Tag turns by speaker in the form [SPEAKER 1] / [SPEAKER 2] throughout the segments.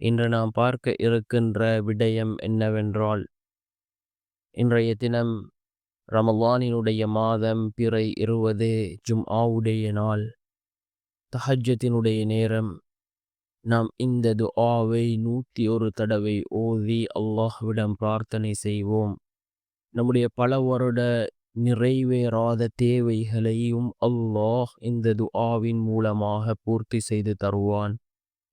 [SPEAKER 1] இன்று நாம் பார்க்க இருக்கின்ற விடயம் என்னவென்றால் இன்றைய தினம் ரமலானினுடைய மாதம் பிறை இருவது ஜும்ஆவுடைய நாள். தஹஜத்தினுடைய நேரம். நாம் இந்த துஆவை நூற்றி ஒரு தடவை ஓதி அல்லாஹ்விடம் பிரார்த்தனை செய்வோம். நம்முடைய பல வருட நிறைவேறாத தேவைகளையும் அல்லாஹ் இந்த துஆவின் மூலமாக பூர்த்தி செய்து தருவான்.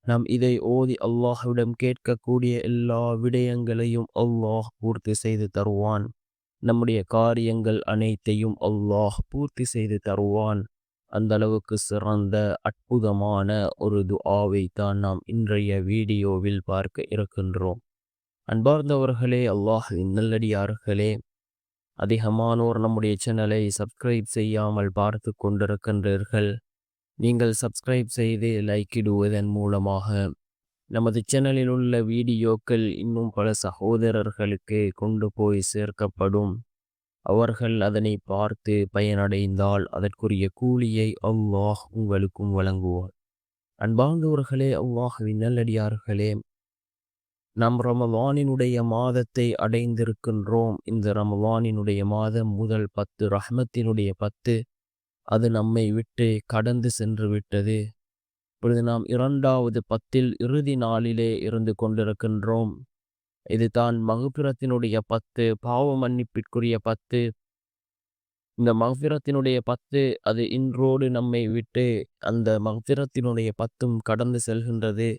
[SPEAKER 1] நாம் இதை ஓதி அல்லாஹ்விடம் கேட்கக்கூடிய எல்லா விடயங்களையும் அல்லாஹ் பூர்த்தி செய்து தருவான். நம்முடைய காரியங்கள் அனைத்தையும் அல்லாஹ் பூர்த்தி செய்து தருவான். அந்த அளவுக்கு சிறந்த அற்புதமான ஒரு துஆவை தான் நாம் இன்றைய வீடியோவில் பார்க்க இருக்கின்றோம். அன்பார்ந்தவர்களே அல்லாஹின் நல்லடியார்களே அதிகமானோர் நம்முடைய சேனலை சப்ஸ்கிரைப் செய்யாமல் பார்த்து கொண்டிருக்கின்றீர்கள். நீங்கள் சப்ஸ்கிரைப் செய்து லைக்கிடுவதன் மூலமாக நமது சேனலில் உள்ள வீடியோக்கள் இன்னும் பல சகோதரர்களுக்கு கொண்டு போய் சேர்க்கப்படும். அவர்கள் அதனை பார்த்து பயனடைந்தால் அதற்குரிய கூலியை அவ்வாஹ் உங்களுக்கும் வழங்குவார் அன்பார்ந்தவர்களே அல்லாஹுவின் நல்லடியார்களே நம் ரமவானினுடைய மாதத்தை அடைந்திருக்கின்றோம். இந்த ரமவானினுடைய மாதம் முதல் பத்து ரஹ்மத்தினுடைய பத்து அது நம்மை விட்டு கடந்து சென்று விட்டது. இப்பொழுது நாம் இரண்டாவது பத்தில் இறுதி நாளிலே இருந்து கொண்டிருக்கின்றோம். இது தான் மகுபிரத்தினுடைய பத்து பாவ மன்னிப்பிற்குரிய பத்து. இந்த மகபிரத்தினுடைய பத்து அது இன்றோடு நம்மை விட்டு அந்த மகபிரத்தினுடைய பத்தும் கடந்து செல்கின்றது.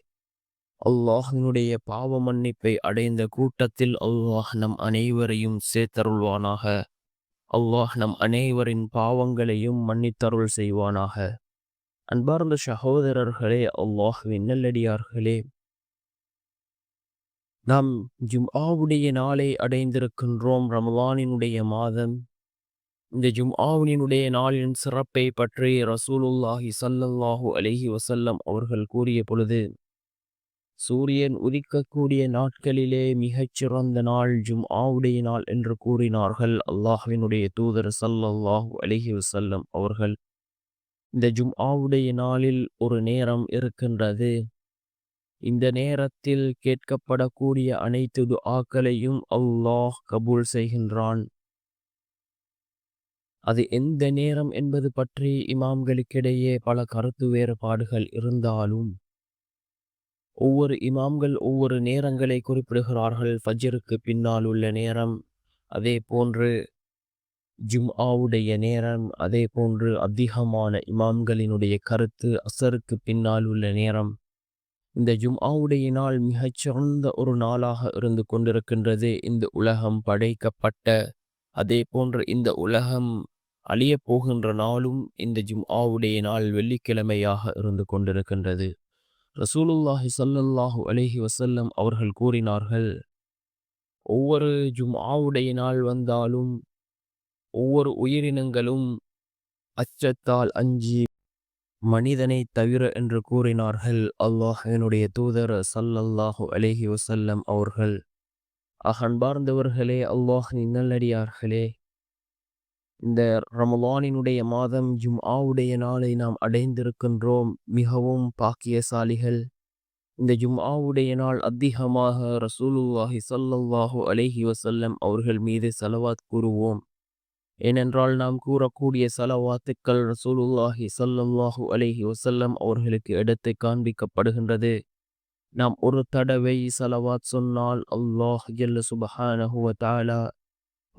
[SPEAKER 1] அல்லாஹினுடைய பாவ மன்னிப்பை அடைந்த கூட்டத்தில் அல்லாஹ் நம் அனைவரையும் சேர்த்தருள்வானாக. அல்லாஹ் நம் அனைவரின் பாவங்களையும் மன்னித்தருள் செய்வானாக. அன்பார்ந்த சகோதரர்களே அல்லாஹுவின் நல்லடியார்களே நாம் ஜும்ஆவுடைய நாளை அடைந்திருக்கின்றோம் ரமலானினுடைய மாதம். இந்த ஜும்ஆவினுடைய நாளின் சிறப்பை பற்றி ரசூலுல்லாஹி சல்லல்லாஹு அலஹி வசல்லம் அவர்கள் கூறிய பொழுது சூரியன் உதிக்கக்கூடிய நாட்களிலே மிகச்சிறந்த நாள் ஜும் ஆவுடைய நாள் என்று கூறினார்கள். அல்லாஹினுடைய தூதர் சல்லல்லாஹு அலிஹி வசல்லம் அவர்கள் இந்த ஜும் ஆவுடைய நாளில் ஒரு நேரம் இருக்கின்றது. இந்த நேரத்தில் கேட்கப்படக்கூடிய அனைத்து துஆக்களையும் அல்லாஹ் கபூல் செய்கின்றான். அது எந்த நேரம் என்பது பற்றி இமாம்களுக்கிடையே பல கருத்து வேறுபாடுகள் இருந்தாலும் ஒவ்வொரு இமாம்கள் ஒவ்வொரு நேரங்களை குறிப்பிடுகிறார்கள். ஃபஜ்ருக்கு பின்னால் உள்ள நேரம் அதே போன்று ஜும்ஆவுடைய நேரம் அதே போன்று அதிகமான இமாம்களினுடைய கருத்து அசருக்கு பின்னால் உள்ள நேரம். இந்த ஜும்ஆவுடைய நாள் மிகச்சிறந்த ஒரு நாளாக இருந்து கொண்டிருக்கின்றது. இந்த உலகம் படைக்கப்பட்ட அதே போன்று இந்த உலகம் அழியப் போகின்ற நாளும் இந்த ஜும்ஆவுடைய நாள் வெள்ளிக்கிழமையாக இருந்து கொண்டிருக்கின்றது. ரசூலுல்லாஹி சல்லல்லாஹு அலஹி வசல்லம் அவர்கள் கூறினார்கள் ஒவ்வொரு ஜும்ஆவுடைய நாள் வந்தாலும் ஒவ்வொரு உயிரினங்களும் அச்சத்தால் அஞ்சி மனிதனை தவிர என்று கூறினார்கள். அல்லாஹ் என்னுடைய தூதர் சல்லல்லாஹு அலேஹி வசல்லம் அவர்கள் அகன்பார்ந்தவர்களே அல்லாஹ் நல்லடியார்களே இந்த ரமலானினுடைய மாதம் ஜும் ஆவுடைய நாளை நாம் அடைந்திருக்கின்றோம். மிகவும் பாக்கியசாலிகள். இந்த ஜும் ஆவுடைய நாள் அதிகமாக ரசூலுல்லாஹி சல்லல்லாஹு அலைஹி வசல்லம் அவர்கள் மீது செலவாத் கூறுவோம். ஏனென்றால் நாம் கூறக்கூடிய செலவாத்துக்கள் ரசூலுல்லாஹி சல்லல்லாஹு அலைஹி வசல்லம் அவர்களுக்கு எடுத்து காண்பிக்கப்படுகின்றது. நாம் ஒரு தடவை செலவாத் சொன்னால் அல்லாஹ் ஜல்ல சுபஹானஹுவ தாலா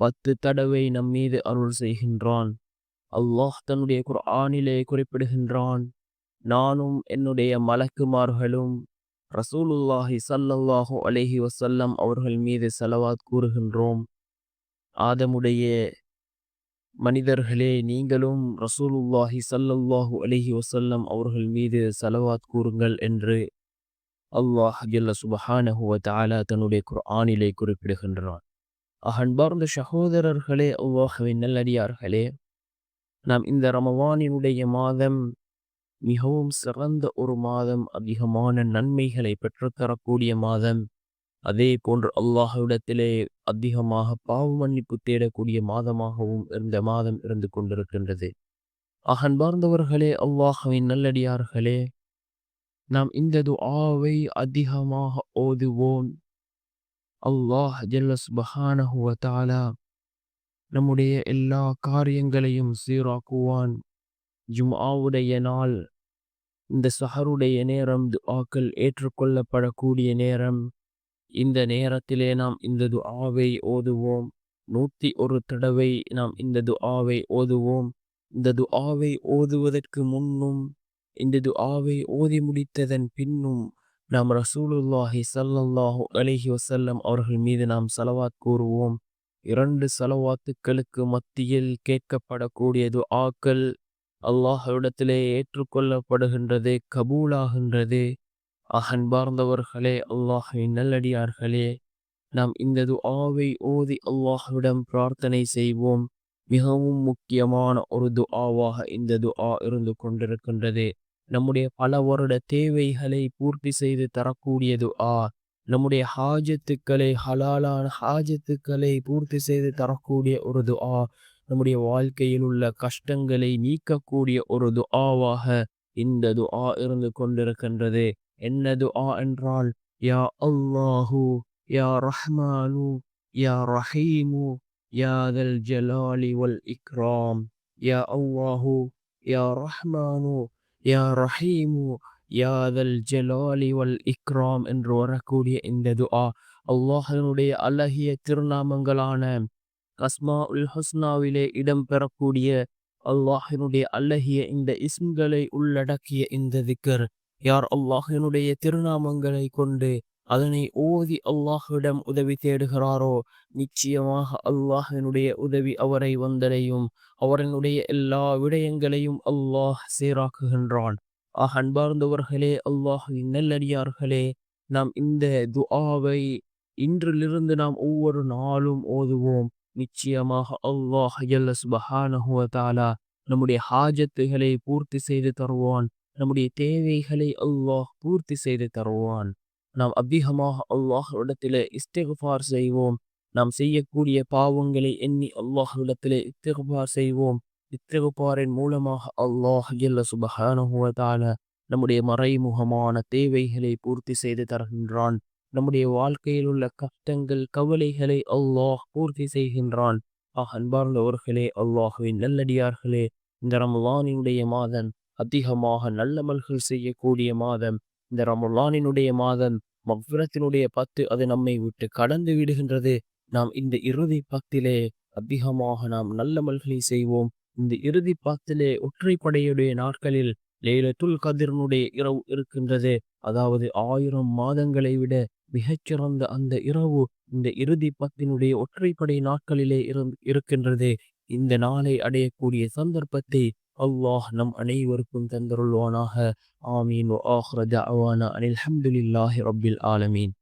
[SPEAKER 1] பத்து தடவை நம் மீது அருள் செய்கின்றான். அல்லாஹ் தன்னுடைய குர்ஆனிலே குறிப்பிடுகின்றான் நானும் என்னுடைய மலக்குமார்களும் ரசூலுல்லாஹி சல்லல்லாஹு அலஹி வசல்லம் அவர்கள் மீது செலவாத் கூறுகின்றோம். ஆதமுடைய மனிதர்களே நீங்களும் ரசூலுல்லாஹி சல்லல்லாஹு அலஹி வசல்லம் அவர்கள் மீது செலவாத் கூறுங்கள் என்று அல்லாஹ் ஜல்ல சுபஹானஹுவ தாலா தன்னுடைய குர்ஆனிலே குறிப்பிடுகின்றான். அன்பார்ந்த சகோதரர்களே அல்லாஹுவின் நல்லடியார்களே நாம் இந்த ரமவானினுடைய மாதம் மிகவும் சிறந்த ஒரு மாதம் அதிகமான நன்மைகளை பெற்றுத்தரக்கூடிய மாதம் அதே போன்று அல்லாஹ்விடத்திலே அதிகமாக பாவ மன்னிப்பு தேடக்கூடிய மாதமாகவும் இந்த மாதம் இருந்து கொண்டிருக்கின்றது. அகன்பார்ந்தவர்களே அல்லாஹுவின் நல்லடியார்களே நாம் இந்த துஆவை அதிகமாக ஓதுவோம். அல்லாஹ் ஜெல்லஸ் பஹானஹுவ தாலா நம்முடைய எல்லா காரியங்களையும் சீராக்குவான். ஜும்ஆவுடைய நாள் இந்த சஹருடைய நேரம் துஆக்கள் ஏற்றுக்கொள்ளப்படக்கூடிய நேரம். இந்த நேரத்திலே நாம் இந்த துஆவை ஓதுவோம். நூற்றி ஒரு தடவை நாம் இந்த துஆவை ஓதுவோம். இந்த துஆவை ஓதுவதற்கு முன்னும் இந்த துஆவை ஓதி முடித்ததன் பின்னும் நாம் ரசூலுல்லாஹி சல்லல்லாஹு அலிஹி வசல்லம் அவர்கள் மீது நாம் சலவாத் கூறுவோம். இரண்டு செலவாத்துக்களுக்கு மத்தியில் கேட்கப்படக்கூடியது ஆக்கள் அல்லாஹவிடத்திலே ஏற்றுக்கொள்ளப்படுகின்றது கபூலாகின்றது. அகன்பார்ந்தவர்களே அல்லாஹை நல்லடியார்களே நாம் இந்த துஆவை ஓதி அல்லாஹ்விடம் பிரார்த்தனை செய்வோம். மிகவும் முக்கியமான ஒரு துஆவாக இந்த துஆ இருந்து கொண்டிருக்கின்றது. நம்முடைய பல வருட தேவைகளை பூர்த்தி செய்து தரக்கூடியது. ஆ நம்முடைய ஹாஜத்துக்களை ஹலாலான ஹாஜத்துக்களை பூர்த்தி செய்து தரக்கூடிய ஒரு துஆ நம்முடைய வாழ்க்கையில் உள்ள கஷ்டங்களை நீக்கக்கூடிய ஒரு துஆவாக இந்த துஆ இருந்து கொண்டிருக்கின்றது. என்ன துஆ என்றால் யா அல்லாஹு யா ரஹ்மானு யா ரஹீமு யா தல் ஜலாலி வல் இக்ராம் யா அல்லாஹு யா ரஹ்மானு யா ரஹீமு யாதல் ஜலாலி வல் இக்ராம் என்று வரக்கூடிய இந்த துஆ அல்லாஹனுடைய அழகிய திருநாமங்களான அஸ்மா உல் ஹஸ்னாவிலே இடம்பெறக்கூடிய அல்லாஹினுடைய அழகிய இந்த இஸ்ம்களை உள்ளடக்கிய இந்த திக்கர். யார் அல்லாஹினுடைய திருநாமங்களை கொண்டு அதனை ஓதி அல்லாஹுவிடம் உதவி தேடுகிறாரோ? நிச்சயமாக அல்லாஹினுடைய உதவி அவரை வந்தடையும். அவரனுடைய எல்லா விடயங்களையும் அல்லாஹ் சீராக்குகின்றான். ஆக அன்பார்ந்தவர்களே அல்லாஹின் நல்லடியார்களே நாம் இந்த துஆவை இன்றிலிருந்து நாம் ஒவ்வொரு நாளும் ஓதுவோம். நிச்சயமாக அல்லாஹ் சுபஹானஹுவதாலா நம்முடைய ஹாஜத்துகளை பூர்த்தி செய்து தருவான். நம்முடைய தேவைகளை அல்லாஹ் பூர்த்தி செய்து தருவான். நாம் அதிகமாக அல்லாஹ்விடத்திலே இஸ்திகுபார் செய்வோம். நாம் செய்யக்கூடிய பாவங்களை எண்ணி அல்லாஹ்விடத்திலே இடத்திலே செய்வோம். இத்திகுபாரின் மூலமாக அல்லாஹ் எல்ல சுபஹானஹுவ நம்முடைய மறைமுகமான தேவைகளை பூர்த்தி செய்து தருகின்றான். நம்முடைய வாழ்க்கையில் உள்ள கஷ்டங்கள் கவலைகளை அல்லாஹ் பூர்த்தி செய்கின்றான். ஆஹ் அன்பார்ந்தவர்களே அல்லாஹுவின் நல்லடியார்களே இந்த ரமலானினுடைய மாதம் அதிகமாக நல்லமல்கள் செய்யக்கூடிய மாதம். இந்த ரமலானினுடைய மாதம் மவ்விரத்தினுடைய பத்து அது நம்மை விட்டு கடந்து விடுகின்றது. நாம் இந்த இறுதி பத்திலே அதிகமாக நாம் நல்லமல்களை செய்வோம். இந்த இறுதி பாத்திலே ஒற்றைப்படையுடைய நாட்களில் லேலத்துல் கதிரனுடைய இரவு இருக்கின்றது. அதாவது ஆயிரம் மாதங்களை விட மிகச்சிறந்த அந்த இரவு இந்த இறுதி பத்தினுடைய ஒற்றைப்படை நாட்களிலே இருக்கின்றது. இந்த நாளை அடையக்கூடிய சந்தர்ப்பத்தை அல்லாஹ் நம் அனைவருக்கும் தந்தருள்வானாக ஆமீன் அனில் அஹமதுல்லாஹி ரபில் ஆலமீன்